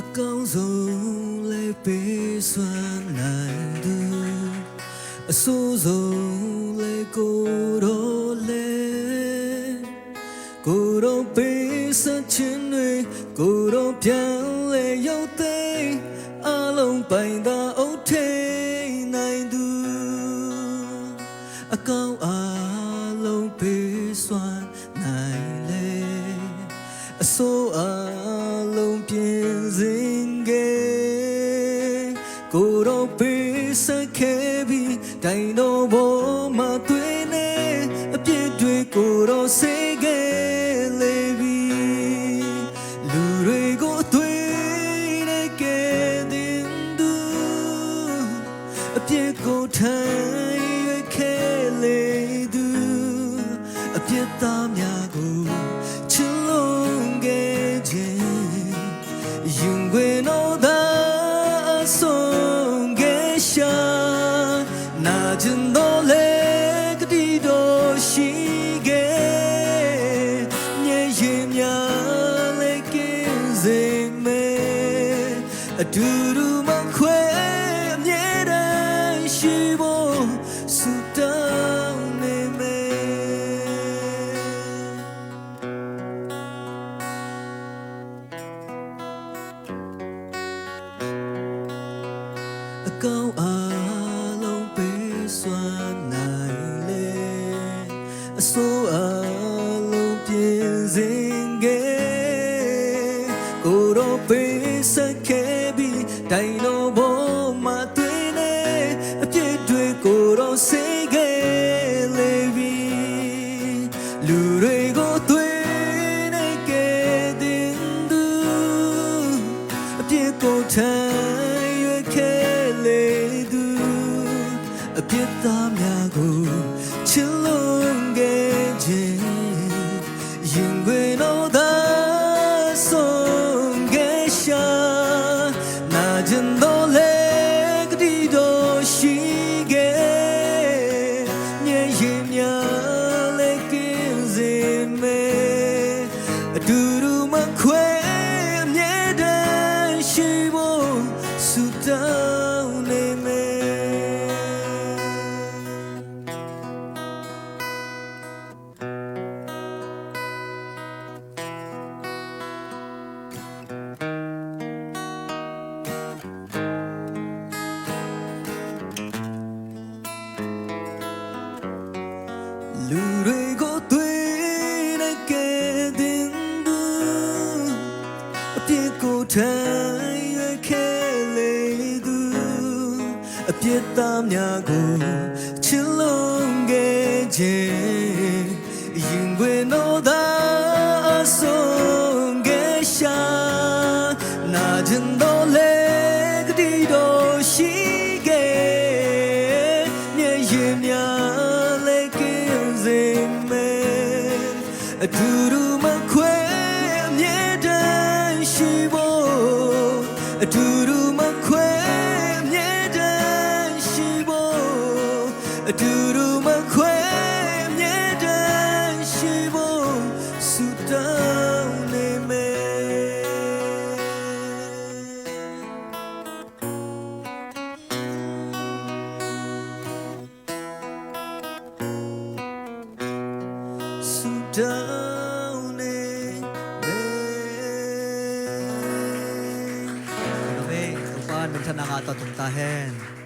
အကောင်းဆုံးလေးပေးစွမ်းနိုင်သူအဆိုးဆုံးလေးကိုတော့လေကိုတော့ပေးစချင်တွေကိုတော့ပြန်လေရောက်သိမ်းအလုံးပိုင်သာအုပ်ထိန်နိုင်သူအကောင်းအားလုံးပေးစွမ်း ကိုတော့ပေးစခဲ့ပြီးတိုင်တော့ဘောမသွေးနေအပြစ်တွေကိုတော့စေခဲ့လေပြီလူတွေကိုအသွေးနဲ့ကဲတင်သူအပြစ်ကိုထိုင်ရခဲ့လေသူအပြစ်သားများကိုချစ်လုံးခဲ့ခြင်းရင်ခွင်တော်သာအဆုံး တူတူမခွဲအမြဲတမ်းရှိဖို့ဆုတောင်းနေမယ်အကောင်းအား အပြစ်သားများကိုချစ်လုံးခဲ့ခြင်းရင် လူတွေကိုသွေးနဲ့ကဲတင်သူအပြစ်ကိုထိုင်ရခဲ့လေသူအပြစ်သားများကိုချစ်လုံးခဲ့ခြင်းရင်ခွင် အတူတူမခွဲအမြဲတမ်းရှိဖို့အတူတူမခွဲအမြဲတမ်းရှိဖို့အတူတူမခွဲအမြဲတမ်းရှိဖို့ဆု ဆုတောင်းနေမယ် Kami, upahan ng tanang ato itong tahen.